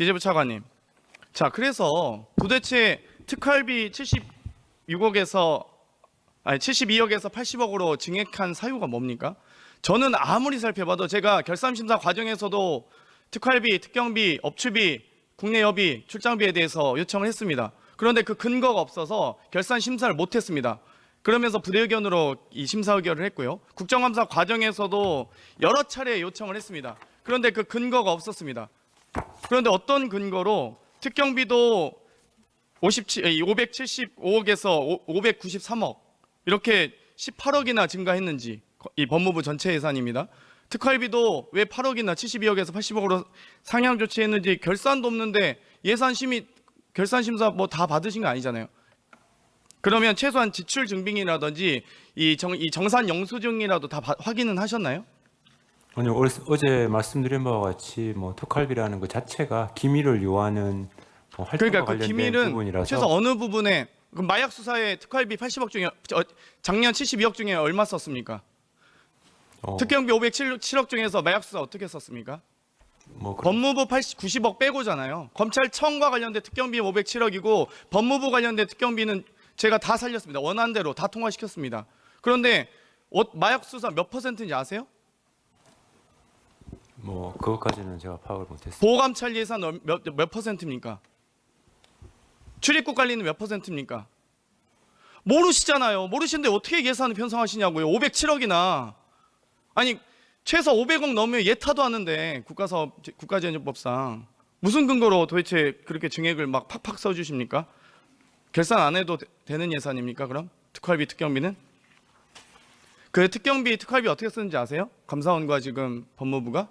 기재부 차관님. 자, 그래서 도대체 특활비 76억에서 아니 72억에서 80억으로 증액한 사유가 뭡니까? 저는 아무리 살펴봐도 제가 결산 심사 과정에서도 특활비, 특경비, 업추비, 국내 여비, 출장비에 대해서 요청을 했습니다. 그런데 그 근거가 없어서 결산 심사를 못 했습니다. 그러면서 부대의견으로 이 심사 의결을 했고요. 국정감사 과정에서도 여러 차례 요청을 했습니다. 그런데 그 근거가 없었습니다. 그런데 어떤 근거로 특경비도 57, 575억에서 593억 이렇게 18억이나 증가했는지 이 법무부 전체 예산입니다. 특활비도 왜 8억이나 72억에서 80억으로 상향 조치했는지 결산도 없는데 예산 심의 결산 심사 뭐 다 받으신 거 아니잖아요. 그러면 최소한 지출 증빙이라든지 이, 정, 이 정산 영수증이라도 다 바- 확인은 하셨나요? 아니 어- 어제 말씀드린 바와 같이 뭐 특활비라는 것 자체가 기밀을 요하는 뭐 활동과 그러니까 그 관련된 기밀은 부분이라서 최소 어느 부분에 그 마약 수사에 특활비 80억 중에 어, 작년 72억 중에 얼마 썼습니까? 어, 특경비 507억 중에서 마약 수사 어떻게 썼습니까? 뭐 그런- 법무부 80, 90억 빼고잖아요. 검찰청과 관련된 특경비 507억이고 법무부 관련된 특경비는 제가 다 살렸습니다. 원안대로 다 통과시켰습니다. 그런데 어, 마약 수사 몇 퍼센트인지 아세요? 뭐 그것까지는 제가 파악을 못했습니다. 보감찰 예산 얼- 몇, 몇 퍼센트입니까? 출입국 관리는 몇 퍼센트입니까? 모르시잖아요. 모르시는데 어떻게 예산을 편성하시냐고요. 507억이나. 아니 최소 500억 넘으면 예타도 하는데 국가사업 국가재정법상 무슨 근거로 도대체 그렇게 증액을 막 팍팍 써주십니까? 결산 안 해도 되- 되는 예산입니까? 그럼 특활비 특경비는 그 특경비 특활비 어떻게 쓰는지 아세요? 감사원과 지금 법무부가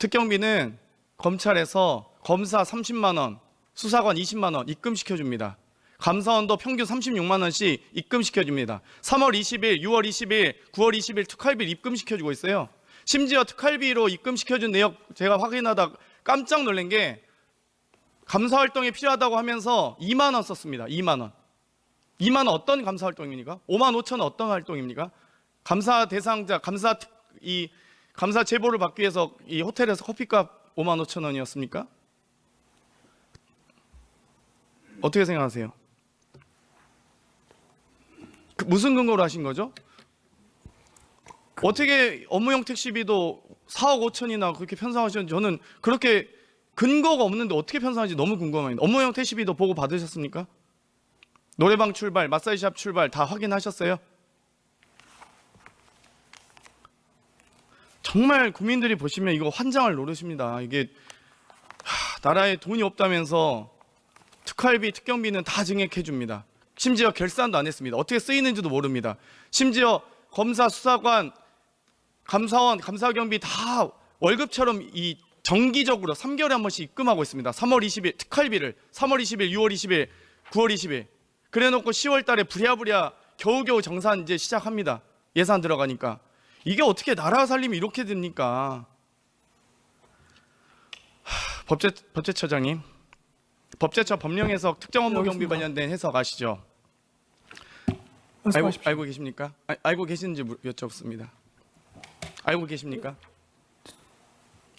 특경비는 검찰에서 검사 30만 원, 수사관 20만 원 입금시켜 줍니다. 감사원도 평균 36만 원씩 입금시켜 줍니다. 3월 20일, 6월 20일, 9월 20일 특활비 입금시켜 주고 있어요. 심지어 특활비로 입금시켜 준 내역 제가 확인하다 깜짝 놀란 게 감사 활동이 필요하다고 하면서 2만 원 썼습니다. 2만 원. 2만 원 어떤 감사 활동입니까? 5만 5천 원 어떤 활동입니까? 감사 대상자 감사 특- 이 감사 제보를 받기 위해서 이 호텔에서 커피값 5만 5천 원이었습니까? 어떻게 생각하세요? 그 무슨 근거로 하신 거죠? 어떻게 업무용 택시비도 4억 5천이나 그렇게 편성하셨는지 저는 그렇게 근거가 없는데 어떻게 편성하는지 너무 궁금합니다. 업무용 택시비도 보고 받으셨습니까? 노래방 출발, 마사지샵 출발 다 확인하셨어요? 정말 국민들이 보시면 이거 환장을 노르십니다. 이게 하, 나라에 돈이 없다면서 특활비, 특경비는 다 증액해 줍니다. 심지어 결산도 안 했습니다. 어떻게 쓰이는지도 모릅니다. 심지어 검사, 수사관, 감사원, 감사경비 다 월급처럼 이 정기적으로 3개월에 한 번씩 입금하고 있습니다. 3월 20일 특활비를 3월 20일, 6월 20일, 9월 20일 그래 놓고 10월 달에 부랴부랴 겨우겨우 정산 이제 시작합니다. 예산 들어가니까 이게 어떻게 나라 살림이 이렇게 됩니까? 하, 법제 법제처장님, 법제처 법령 해석 특정 업무 경비. 관련된 해석 아시죠? 알고. 알고 계십니까? 아, 알고 물- 여쭙습니다. 알고 계십니까?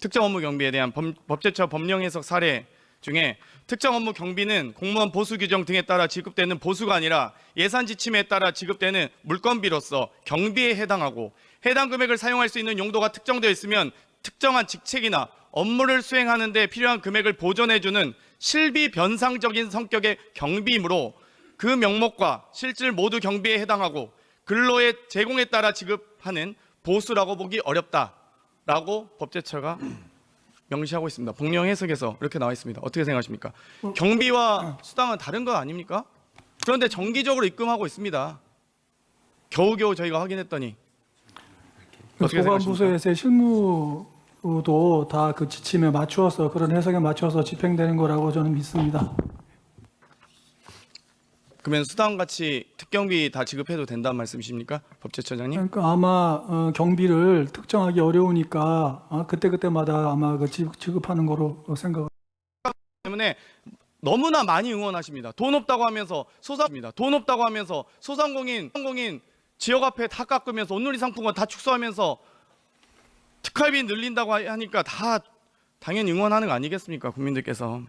특정 업무 경비에 대한 법, 법제처 법령 해석 사례 중에 특정 업무 경비는 공무원 보수 규정 등에 따라 지급되는 보수가 아니라 예산 지침에 따라 지급되는 물건비로서 경비에 해당하고 해당 금액을 사용할 수 있는 용도가 특정되어 있으면 특정한 직책이나 업무를 수행하는 데 필요한 금액을 보존해주는 실비 변상적인 성격의 경비이므로 그 명목과 실질 모두 경비에 해당하고 근로의 제공에 따라 지급하는 보수라고 보기 어렵다라고 법제처가 명시하고 있습니다. 법령 해석에서 이렇게 나와 있습니다. 어떻게 생각하십니까? 경비와 수당은 다른 거 아닙니까? 그런데 정기적으로 입금하고 있습니다. 겨우겨우 저희가 확인했더니 어떻게 보건부서에서의 실무도 다 그 지침에 맞추어서 그런 해석에 맞춰서 집행되는 거라고 저는 믿습니다. 그러면 수당 같이 특경비 다 지급해도 된다는 말씀이십니까, 법제처장님? 그러니까 아마 어, 경비를 특정하기 어려우니까 어, 그때 그때마다 아마 그 지- 지급하는 거로 생각. 때문에 너무나 많이 응원하십니다. 돈 없다고 하면서 소상입니다. 돈 없다고 하면서 소상공인 소상공인 지역 앞에 다 깎으면서 온누리 상품권 다 축소하면서 특활비 늘린다고 하니까 다 당연히 응원하는 거 아니겠습니까 국민들께서